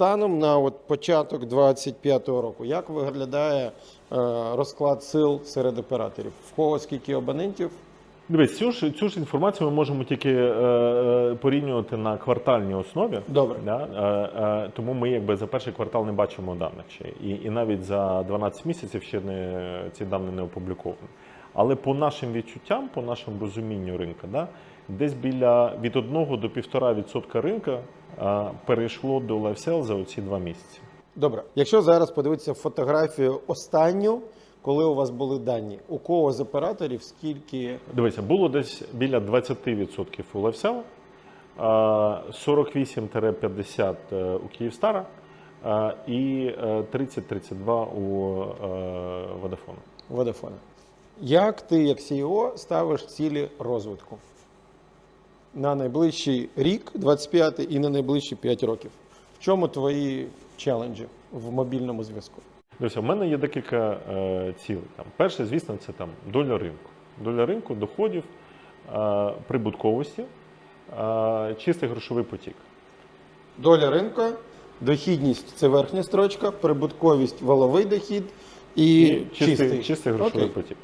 станом на от початок 25-го року, як виглядає е, розклад сил серед операторів? В кого скільки абонентів? Дивись, цю ж цю ж інформацію ми можемо тільки е, е, порівнювати на квартальній основі. Добре. Да? Е, е, тому ми якби за перший квартал не бачимо даних ще. І, і навіть за 12 місяців ще не, ці дані не опубліковані. Але по нашим відчуттям, по нашому розумінню ринку, да, десь біля від 1 до 1,5% ринку е, перейшло до LiveSell за оці два місяці. Добре, якщо зараз подивитися фотографію останню, коли у вас були дані, у кого з операторів скільки Дивися, було десь біля 20% у LiveSell, е, 48-50 е, у Київстара е, і е, 30-32 у е, Vodafone. Vodafone. Як ти, як CEO, ставиш цілі розвитку на найближчий рік, 25 і на найближчі 5 років? В чому твої челенджі в мобільному зв'язку? Дивися, в мене є декілька е, цілей. Там, перше, звісно, це там доля ринку. Доля ринку, доходів, е, прибутковості, е, чистий грошовий потік. Доля ринка, дохідність це верхня строчка, прибутковість валовий дохід і, чистий, чистий. чистий грошовий Окей. потік.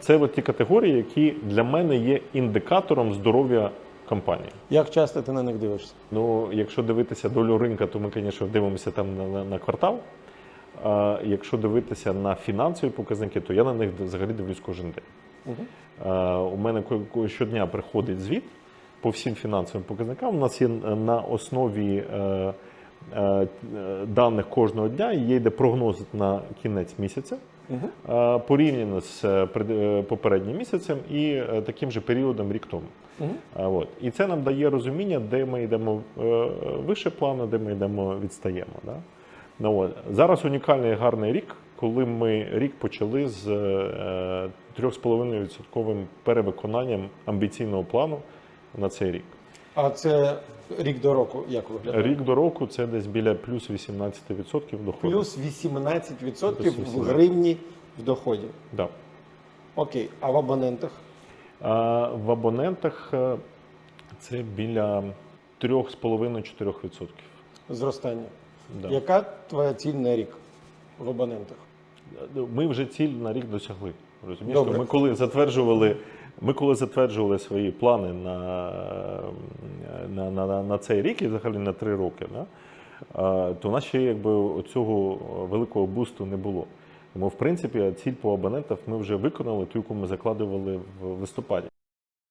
Це от ті категорії, які для мене є індикатором здоров'я компанії. Як часто ти на них дивишся? Ну, якщо дивитися долю ринка, то ми, звісно, дивимося там на, на, на квартал. А якщо дивитися на фінансові показники, то я на них взагалі дивлюсь кожен день. Угу. А, у мене щодня приходить звіт по всім фінансовим показникам. У нас є на основі е, даних кожного дня є йде прогноз на кінець місяця. Угу. е, Порівняно з е, е, попереднім місяцем і е, таким же періодом рік тому. Угу. От. І це нам дає розуміння, де ми йдемо е, вище плану, де ми йдемо відстаємо. Да? Ну, от. Зараз унікальний гарний рік, коли ми рік почали з е, 3,5% перевиконанням амбіційного плану на цей рік. А це рік до року як виглядає? Рік до року це десь біля плюс 18% доходу. Плюс 18% в Плюс 18. гривні в доході. Да. Окей, а в абонентах? А в абонентах е, це біля 3,5-4%. Зростання. Да. Яка твоя ціль на рік в абонентах? Ми вже ціль на рік досягли. Розумієш? Добре. Ми коли затверджували, ми коли затверджували свої плани на, на, на, на, цей рік і взагалі на три роки, да? то у нас ще якби цього великого бусту не було. Тому, в принципі, ціль по абонентах ми вже виконали, ту, яку ми закладували в листопаді.